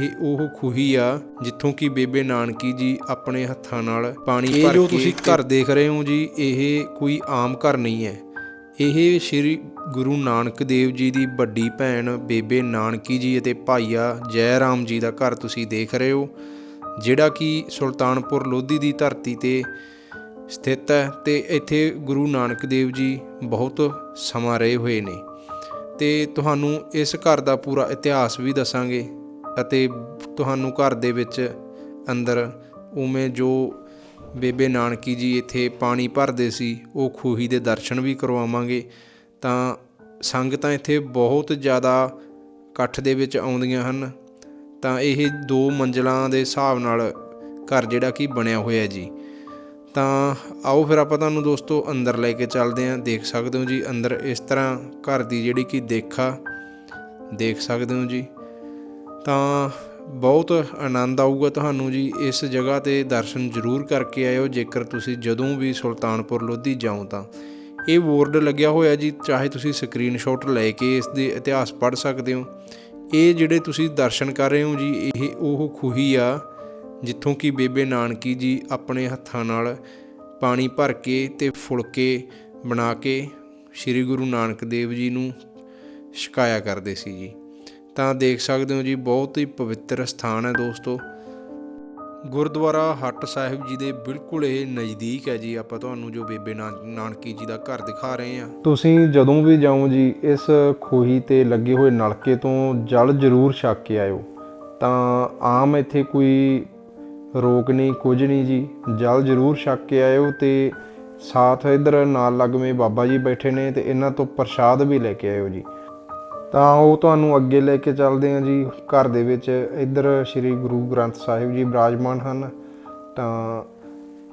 ਇਹ ਉਹ ਖੂਹੀ ਆ ਜਿੱਥੋਂ ਕਿ ਬੇਬੇ ਨਾਨਕੀ ਜੀ ਆਪਣੇ ਹੱਥਾਂ ਨਾਲ ਪਾਣੀ ਭਰ ਕੇ ਜੋ ਤੁਸੀਂ ਘਰ ਦੇਖ ਰਹੇ ਹੋ ਜੀ ਇਹ ਕੋਈ ਆਮ ਘਰ ਨਹੀਂ ਹੈ। ਇਹ ਸ੍ਰੀ ਗੁਰੂ ਨਾਨਕ ਦੇਵ ਜੀ ਦੀ ਵੱਡੀ ਭੈਣ ਬੇਬੇ ਨਾਨਕੀ ਜੀ ਅਤੇ ਭਾਈਆ ਜੈ ਰਾਮ ਜੀ ਦਾ ਘਰ ਤੁਸੀਂ ਦੇਖ ਰਹੇ ਹੋ ਜਿਹੜਾ ਕਿ ਸੁਲਤਾਨਪੁਰ ਲੋਧੀ ਦੀ ਧਰਤੀ ਤੇ ਸਥਿਤ ਹੈ ਤੇ ਇੱਥੇ ਗੁਰੂ ਨਾਨਕ ਦੇਵ ਜੀ ਬਹੁਤ ਸਮਾਂ ਰਹੇ ਹੋਏ ਨੇ। ਤੇ ਤੁਹਾਨੂੰ ਇਸ ਘਰ ਦਾ ਪੂਰਾ ਇਤਿਹਾਸ ਵੀ ਦੱਸਾਂਗੇ। ਅਤੇ ਤੁਹਾਨੂੰ ਘਰ ਦੇ ਵਿੱਚ ਅੰਦਰ ਉਵੇਂ ਜੋ ਬੇਬੇ ਨਾਨਕੀ ਜੀ ਇੱਥੇ ਪਾਣੀ ਭਰਦੇ ਸੀ, ਉਹ ਖੂਹੀ ਦੇ ਦਰਸ਼ਨ ਵੀ ਕਰਵਾਵਾਂਗੇ, ਤਾਂ ਸੰਗਤਾਂ ਇੱਥੇ ਬਹੁਤ ਜ਼ਿਆਦਾ ਇਕੱਠ ਦੇ ਵਿੱਚ ਆਉਂਦੀਆਂ ਹਨ। ਤਾਂ ਇਹ ਦੋ ਮੰਜ਼ਲਾਂ ਦੇ ਹਿਸਾਬ ਨਾਲ ਘਰ ਜਿਹੜਾ ਕਿ ਬਣਿਆ ਹੋਇਆ ਜੀ। ਤਾਂ ਆਓ ਫਿਰ ਆਪਾਂ ਤੁਹਾਨੂੰ ਦੋਸਤੋ ਅੰਦਰ ਲੈ ਕੇ ਚੱਲਦੇ ਹਾਂ। ਦੇਖ ਸਕਦੇ ਹੋ ਜੀ, ਅੰਦਰ ਇਸ ਤਰ੍ਹਾਂ ਘਰ ਦੀ ਜਿਹੜੀ ਕਿ ਦੇਖਾ, ਦੇਖ ਸਕਦੇ ਹੋ ਜੀ। ਤਾਂ ਬਹੁਤ ਆਨੰਦ ਆਊਗਾ ਤੁਹਾਨੂੰ ਜੀ ਇਸ ਜਗ੍ਹਾ ਤੇ ਦਰਸ਼ਨ ਜ਼ਰੂਰ ਕਰਕੇ ਆਇਓ, ਜੇਕਰ ਤੁਸੀਂ ਜਦੋਂ ਵੀ ਸੁਲਤਾਨਪੁਰ ਲੋਧੀ ਜਾਓ ਤਾਂ। ਇਹ ਬੋਰਡ ਲੱਗਿਆ ਹੋਇਆ ਜੀ, ਚਾਹੇ ਤੁਸੀਂ ਸਕਰੀਨਸ਼ਾਟ ਲੈ ਕੇ ਇਸ ਦੇ ਇਤਿਹਾਸ ਪੜ੍ਹ ਸਕਦੇ ਹੋ। ਇਹ ਜਿਹੜੇ ਤੁਸੀਂ ਦਰਸ਼ਨ ਕਰ ਰਹੇ ਹੋ ਜੀ, ਇਹ ਉਹ ਖੂਹੀ ਆ, ਜਿੱਥੋਂ ਕਿ ਬੇਬੇ ਨਾਨਕੀ ਜੀ ਆਪਣੇ ਹੱਥਾਂ ਨਾਲ ਪਾਣੀ ਭਰ ਕੇ ਤੇ ਫੁਲਕੇ ਬਣਾ ਕੇ ਸ੍ਰੀ ਗੁਰੂ ਨਾਨਕ ਦੇਵ ਜੀ ਨੂੰ ਛਕਾਇਆ ਕਰਦੇ ਸੀ ਜੀ। ਤਾਂ ਦੇਖ ਸਕਦੇ ਹੋ ਜੀ, ਬਹੁਤ ਹੀ ਪਵਿੱਤਰ ਸਥਾਨ ਹੈ ਦੋਸਤੋ। ਗੁਰਦੁਆਰਾ ਹੱਟ ਸਾਹਿਬ ਜੀ ਦੇ ਬਿਲਕੁਲ ਇਹ ਨਜ਼ਦੀਕ ਹੈ ਜੀ, ਆਪਾਂ ਤੁਹਾਨੂੰ ਜੋ ਬੇਬੇ ਨਾਨ- ਨਾਨਕੀ ਜੀ ਦਾ ਘਰ ਦਿਖਾ ਰਹੇ ਹਾਂ। ਤੁਸੀਂ ਜਦੋਂ ਵੀ ਜਾਓ ਜੀ, ਇਸ ਖੋਹੀ ਤੇ ਲੱਗੇ ਹੋਏ ਨਲਕੇ ਤੋਂ ਜਲ ਜ਼ਰੂਰ ਛਕ ਕੇ ਆਇਓ। ਤਾਂ ਆਮ ਇੱਥੇ ਕੋਈ ਰੋਕ ਨਹੀਂ, ਕੁਝ ਨਹੀਂ ਜੀ, ਜਲ ਜ਼ਰੂਰ ਛਕ ਕੇ ਆਇਓ ਤੇ ਸਾਥ ਇਧਰ ਨਾਲ ਲੱਗਵੇਂ ਬਾਬਾ ਜੀ ਬੈਠੇ ਨੇ ਤੇ ਇਹਨਾਂ ਤੋਂ ਪ੍ਰਸ਼ਾਦ ਵੀ ਲੈ ਕੇ ਆਇਓ ਜੀ। ਤਾਂ ਉਹ ਤੁਹਾਨੂੰ ਅੱਗੇ ਲੈ ਕੇ ਚੱਲਦੇ ਹਾਂ ਜੀ, ਘਰ ਦੇ ਵਿੱਚ। ਇੱਧਰ ਸ੍ਰੀ ਗੁਰੂ ਗ੍ਰੰਥ ਸਾਹਿਬ ਜੀ ਬਿਰਾਜਮਾਨ ਹਨ। ਤਾਂ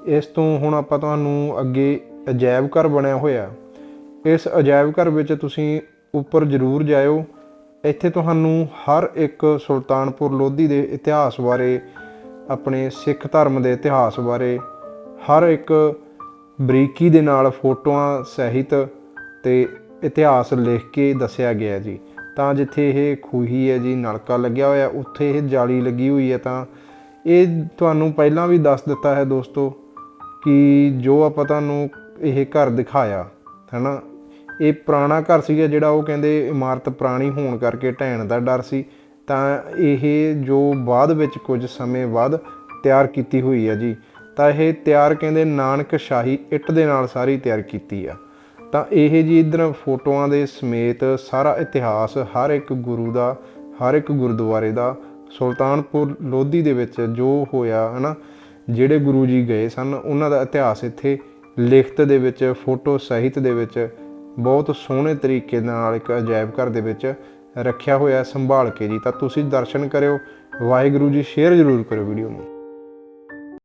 ਇਸ ਤੋਂ ਹੁਣ ਆਪਾਂ ਤੁਹਾਨੂੰ ਅੱਗੇ ਅਜਾਇਬ ਘਰ ਬਣਿਆ ਹੋਇਆ। ਇਸ ਅਜਾਇਬ ਘਰ ਵਿੱਚ ਤੁਸੀਂ ਉੱਪਰ ਜ਼ਰੂਰ ਜਾਇਓ। ਇੱਥੇ ਤੁਹਾਨੂੰ ਹਰ ਇੱਕ ਸੁਲਤਾਨਪੁਰ ਲੋਧੀ ਦੇ ਇਤਿਹਾਸ ਬਾਰੇ, ਆਪਣੇ ਸਿੱਖ ਧਰਮ ਦੇ ਇਤਿਹਾਸ ਬਾਰੇ, ਹਰ ਇੱਕ ਬਰੀਕੀ ਦੇ ਨਾਲ ਫੋਟੋਆਂ ਸਹਿਤ ਤੇ ਇਤਿਹਾਸ ਲਿਖ ਕੇ ਦੱਸਿਆ ਗਿਆ ਜੀ। ਤਾਂ ਜਿੱਥੇ ਇਹ ਖੂਹੀ ਹੈ ਜੀ, ਨਲਕਾ ਲੱਗਿਆ ਹੋਇਆ, ਉੱਥੇ ਇਹ ਜਾਲੀ ਲੱਗੀ ਹੋਈ ਹੈ ਤਾਂ ਇਹ ਤੁਹਾਨੂੰ ਪਹਿਲਾਂ ਵੀ ਦੱਸ ਦਿੱਤਾ ਹੈ ਦੋਸਤੋ ਕਿ ਜੋ ਆਪਾਂ ਤੁਹਾਨੂੰ ਇਹ ਘਰ ਦਿਖਾਇਆ, ਹੈਨਾ? ਇਹ ਪੁਰਾਣਾ ਘਰ ਸੀਗਾ ਜਿਹੜਾ ਉਹ ਕਹਿੰਦੇ ਇਮਾਰਤ ਪੁਰਾਣੀ ਹੋਣ ਕਰਕੇ ਢਹਿਣ ਦਾ ਡਰ ਸੀ। ਤਾਂ ਇਹ ਜੋ ਬਾਅਦ ਵਿੱਚ ਕੁਝ ਸਮੇਂ ਬਾਅਦ ਤਿਆਰ ਕੀਤੀ ਹੋਈ ਹੈ ਜੀ। ਤਾਂ ਇਹ ਤਿਆਰ ਕਹਿੰਦੇ ਨਾਨਕ ਸ਼ਾਹੀ ਇੱਟ ਦੇ ਨਾਲ ਸਾਰੀ ਤਿਆਰ ਕੀਤੀ ਆ। ਤਾਂ ਇਹ ਜੀ ਇਧਰ ਫੋਟੋਆਂ ਦੇ ਸਮੇਤ ਸਾਰਾ ਇਤਿਹਾਸ ਹਰ ਇੱਕ ਗੁਰੂ ਦਾ, ਹਰ ਇੱਕ ਗੁਰਦੁਆਰੇ ਦਾ, ਸੁਲਤਾਨਪੁਰ ਲੋਧੀ ਦੇ ਵਿੱਚ ਜੋ ਹੋਇਆ, ਹਨਾ, ਜਿਹੜੇ ਗੁਰੂ ਜੀ ਗਏ ਸਨ, ਉਹਨਾਂ ਦਾ ਇਤਿਹਾਸ ਇੱਥੇ ਲਿਖਤ ਦੇ ਵਿੱਚ, ਫੋਟੋ ਸਹਿਤ ਦੇ ਵਿੱਚ, ਬਹੁਤ ਸੋਹਣੇ ਤਰੀਕੇ ਨਾਲ ਇੱਕ ਅਜਾਇਬ ਘਰ ਦੇ ਵਿੱਚ ਰੱਖਿਆ ਹੋਇਆ, ਸੰਭਾਲ ਕੇ ਜੀ। ਤਾਂ ਤੁਸੀਂ ਦਰਸ਼ਨ ਕਰਿਓ, ਵਾਹਿਗੁਰੂ ਜੀ, ਸ਼ੇਅਰ ਜ਼ਰੂਰ ਕਰਿਓ ਵੀਡੀਓ ਨੂੰ।